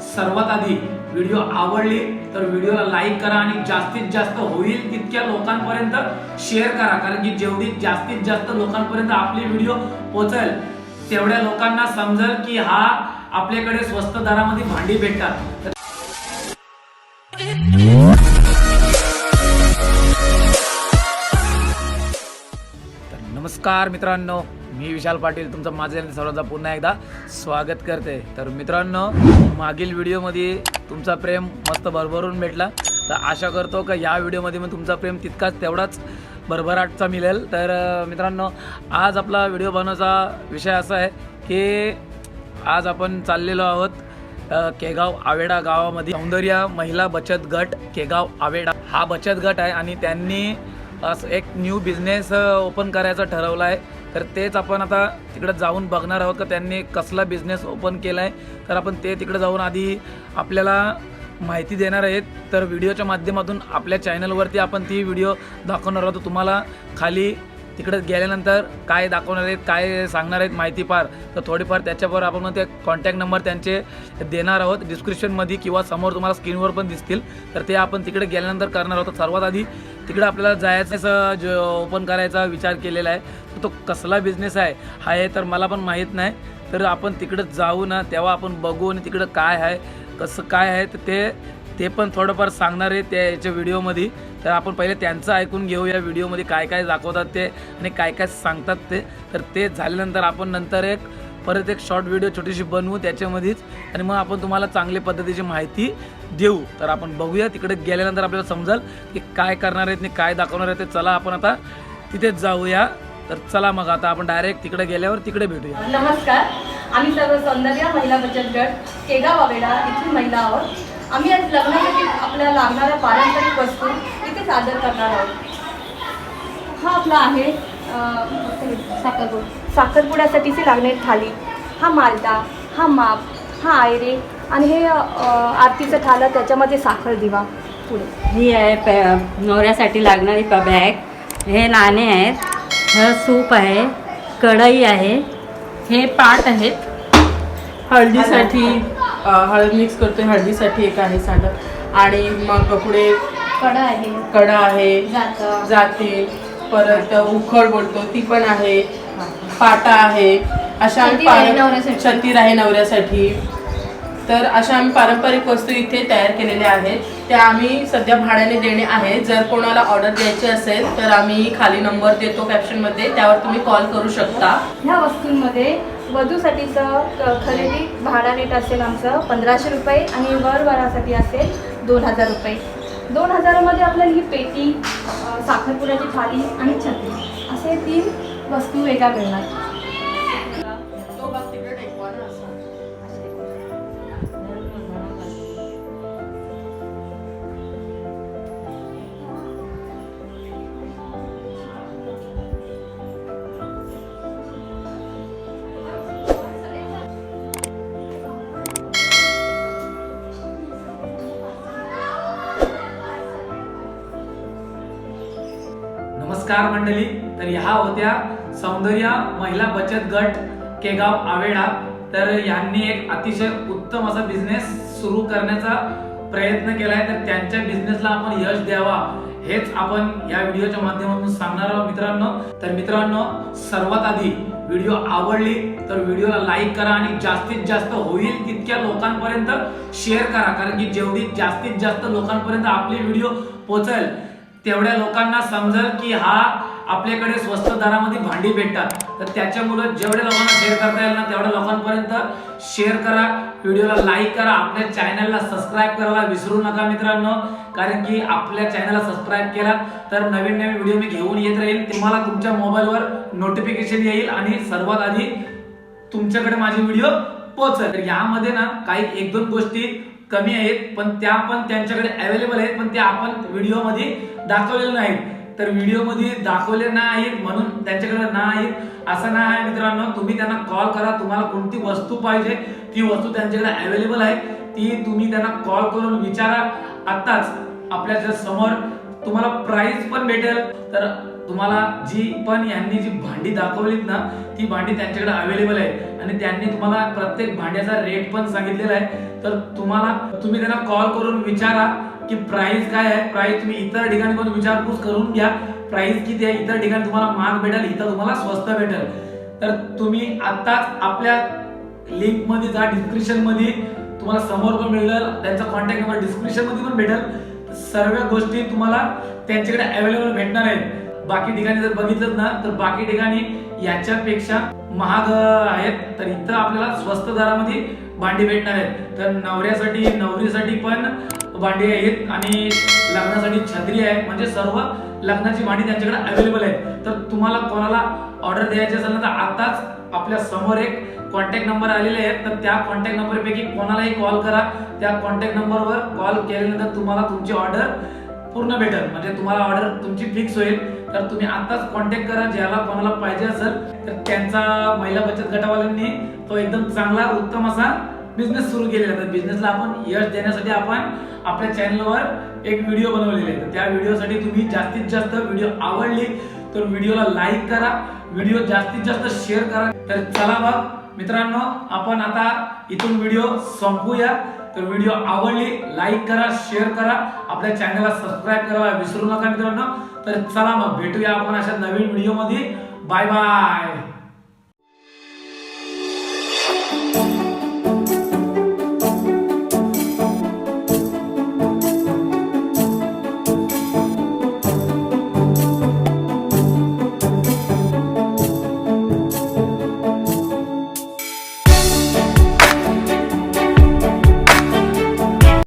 सर्वात आधी व्हिडिओ आवडली तर व्हिडिओला लाईक करा आणि जास्तीत जास्त होईल तितक्या लोकांपर्यंत शेअर करा. कारण की जेवढी जास्तीत जास्त लोकांपर्यंत आपली व्हिडिओ पोचेल तेवढ्या लोकांना समजेल की हा आपल्याकडे स्वस्त दरामध्ये भांडी भेटतात. नमस्कार मित्रांनो मी विशाल पाटील तुमचं माझे सर्वांचा पुन्हा एकदा स्वागत करते. तर मित्रांनो मागील व्हिडिओमध्ये तुमचा प्रेम मस्त भरभरून भेटला. तर आशा करतो का या व्हिडिओमध्ये मग तुमचा प्रेम तितकाच तेवढाच भरभराटचा मिळेल. तर मित्रांनो आज आपला व्हिडिओ बनवायचा विषय असा आहे की आज आपण चाललेलो आहोत केगाव आवेडा गावामध्ये. सौंदर्य महिला बचत गट केगाव आवेडा. हा बचत गट आहे आणि त्यांनी असं एक न्यू बिझनेस ओपन करायचं ठरवलं आहे. तर तेच आपण आता तिकडे जाऊन बघणार आहोत का त्यांनी कसला बिझनेस ओपन केला आहे तर आपण ते तिकडे जाऊन आधी आपल्याला माहिती देणार आहेत. तर व्हिडिओच्या माध्यमातून आपल्या चॅनलवरती आपण ती व्हिडिओ दाखवणार आहोत. तुम्हाला खाली तिकडे गेल्यानंतर काय दाखवणार आहेत काय सांगणार आहेत माहितीपार तर थोडीफार त्याच्यावर आपण मग ते कॉन्टॅक्ट नंबर त्यांचे देणार आहोत. डिस्क्रिप्शनमध्ये किंवा समोर तुम्हाला स्क्रीनवर पण दिसतील. तर ते आपण तिकडे गेल्यानंतर करणार आहोत. सर्वात आधी तिकडे आपल्याला जायचं जो ओपन करायचा विचार केलेला आहे. तो कसला बिझनेस आहे हा आहे तर मला पण माहीत नाही. तर आपण तिकडे जाऊ ना तेव्हा आपण बघू आणि तिकडं काय आहे कसं काय आहे तर ते ते पण थोडंफार सांगणार आहे त्या याच्या व्हिडिओमध्ये तर आपण पहिले त्यांचं ऐकून घेऊ या व्हिडिओमध्ये काय काय दाखवतात ते आणि काय काय सांगतात ते. तर ते झाल्यानंतर आपण नंतर एक परत एक शॉर्ट व्हिडिओ छोटीशी बनवू त्याच्यामध्येच. आणि मग आपण तुम्हाला चांगल्या पद्धतीची माहिती देऊ. तर आपण बघूया तिकडे गेल्यानंतर आपल्याला समजाल की काय करणार आहेत आणि काय दाखवणार आहेत ते. चला आपण आता तिथेच जाऊया. तर चला मग आता आपण डायरेक्ट तिकडे गेल्यावर तिकडे भेटूया. नमस्कार. आम्ही सर्व सौंदर्य महिला बचत गट केगाव आवेडा इथून महिला आहोत. आम्ही आज लग्नासाठी आपल्याला लागणाऱ्या पारंपरिक वस्तू सादर करणार आहोत. हा आपला आहे साखरपुड. साखरपुड्यासाठीची लागणारी थाली. हा मालटा हा माप हा आयरे आणि हे आरतीचं थाला त्याच्यामध्ये साखर दिवा. पुढे. ही आहे पॅ नवऱ्यासाठी लागणारी प बॅग. हे नाणे आहेत हे सूप आहे कढई आहे हे पाट आहेत. हळदीसाठी हळद मिक्स करतोय हळदीसाठी एक आहे साधं. आणि मग पुढे कढा आहे. कडा आहे. जातं. जाते. परत उखळ बोलतो ती पण आहे. पाटा आहे. अशा आम्ही छतीर आहे पारं- नवऱ्यासाठी. छतीर आहे नवऱ्यासाठी. तर अशा आम्ही पारंपरिक वस्तू इथे तयार केलेल्या आहेत. त्या आम्ही सध्या भाड्याने देणे आहेत जर कोणाला ऑर्डर द्यायची असेल तर आम्ही खाली नंबर देतो कॅप्शनमध्ये त्यावर तुम्ही कॉल करू शकता. ह्या वस्तूंमध्ये वधूसाठीचं क- खरेदी भाडा रेट असेल आमचं पंधराशे रुपये आणि वरवरासाठी असेल दोन हजार रुपये. दोन हजारामध्ये आपल्याला ही पेटी साखरपुराची थाली आणि छत्री असे तीन वस्तू वेगळ्या मिळणार. नमस्कार मंडळी. तर ह्या होत्या सौंदर्य महिला बचत गट केगाव आवेडा. तर यांनी एक अतिशय उत्तम असा बिझनेस सुरू करण्याचा प्रयत्न केलाय. तर त्यांच्या बिझनेसला आपण यश द्यावा हेच आपण या व्हिडिओच्या माध्यमातून सांगणार आहोत मित्रांनो. तर मित्रांनो सर्वात आधी व्हिडिओ आवडली तर व्हिडिओला लाईक करा आणि जास्तीत जास्त होईल तितक्या लोकांपर्यंत शेअर करा. कारण की जेवढी जास्तीत जास्त लोकांपर्यंत आपली व्हिडिओ पोहोचेल तेवढ्या लोकांना समजेल की हा आपल्याकडे स्वस्त दरामध्ये भांडी भेटतात. तर त्याच्यामुळं जेवढ्या लोकांना शेअर करता येईल ना तेवढ्या लोकांपर्यंत शेअर करा व्हिडिओला लाईक करा आपल्या चॅनलला सबस्क्राईब करायला विसरू नका मित्रांनो. कारण की आपल्या चॅनलला सबस्क्राईब केला तर नवीन नवीन व्हिडिओ मी घेऊन येत राहील. तुम्हाला तुमच्या मोबाईलवर नोटिफिकेशन येईल आणि सर्वात आधी तुमच्याकडे माझे व्हिडिओ पोहोचेल. तर यामध्ये ना काही एक दोन गोष्टी कमी आहेत पण त्या पण त्यांच्याकडे अवेलेबल आहेत पण त्या आपण व्हिडिओमध्ये दाखवलेले नाहीत. तर व्हिडिओमध्ये दाखवले नाहीत म्हणून त्यांच्याकडे नाहीत. असं नाही आहे मित्रांनो तुम्ही त्यांना कॉल करा तुम्हाला कोणती वस्तू पाहिजे ती वस्तू त्यांच्याकडे अवेलेबल आहे ती तुम्ही त्यांना कॉल करून विचारा. आत्ताच आपल्यासमोर तुम्हाला प्राइस पण भेटेल. तर तुम्हाला जी पण यांनी जी भांडी दाखवलीत ना ती भांडी त्यांच्याकडे अवेलेबल आहे आणि त्यांनी तुम्हाला प्रत्येक भांड्याचा रेट पण सांगितलेला आहे. तर तुम्हाला तुम्ही त्यांना कॉल करून विचारा की प्राइस काय आहे. प्राइस तुम्ही इतर ठिकाणी पण विचारपूस करून घ्या. प्राइस किती आहे इतर ठिकाणी तुम्हाला महाग भेटेल इथं तुम्हाला स्वस्त भेटेल. तर तुम्ही आताच आपल्या लिंकमध्ये जा डिस्क्रिप्शनमध्ये तुम्हाला समोर पण मिळेल. त्यांचा कॉन्टॅक्ट नंबर डिस्क्रिप्शनमध्ये पण भेटेल. सर्व गोष्टी तुम्हाला त्यांच्याकडे अवेलेबल भेटणार आहेत. बाकी ठिकाणी जर बघितलं ना तर बाकी ठिकाणी याच्यापेक्षा महाग आहेत. तर इथं आपल्याला स्वस्त दरामध्ये भांडी भेटणार आहेत. तर नवऱ्यासाठी नवरीसाठी पण भांडी आहेत आणि लग्नासाठी छत्री आहे. म्हणजे सर्व लग्नाची भांडी त्यांच्याकडे अवेलेबल आहे तर तुम्हाला कोणाला ऑर्डर द्यायची असेल ना तर आताच आपल्यासमोर एक कॉन्टॅक्ट नंबर आलेले आहेत. तर त्या कॉन्टॅक्ट नंबर पैकी कोणालाही कॉल करा. त्या कॉन्टॅक्ट नंबरवर कॉल केल्यानंतर तुम्हाला तुमची ऑर्डर पूर्ण भेटेल. म्हणजे तुम्हाला ऑर्डर तुमची फिक्स होईल. तर तुम्ही आताच कॉन्टॅक्ट करा ज्याला कोणाला पाहिजे असेल तर त्यांचा महिला बचत गटावाल्यांनी तो एकदम चांगला उत्तम असा बिझनेस सुरू केलेला आहे. तर बिझनेसला आपण यश देण्यासाठी आपण आपल्या चॅनलवर एक व्हिडिओ बनवलेले आहे. तर त्या व्हिडिओसाठी तुम्ही जास्तीत जास्त व्हिडिओ आवडली तर व्हिडिओला लाईक करा व्हिडिओ जास्तीत जास्त शेअर करा. तर चला बघ मित्रांनो आपण आता इथून व्हिडिओ संपूया. तर व्हिडिओ आवडली लाईक करा शेअर करा. आपल्या चॅनलला सबस्क्राईब करायला विसरू नका मित्रांनो. तर चला मग भेटूया आपण अशा नवीन व्हिडिओमध्ये. Bye bye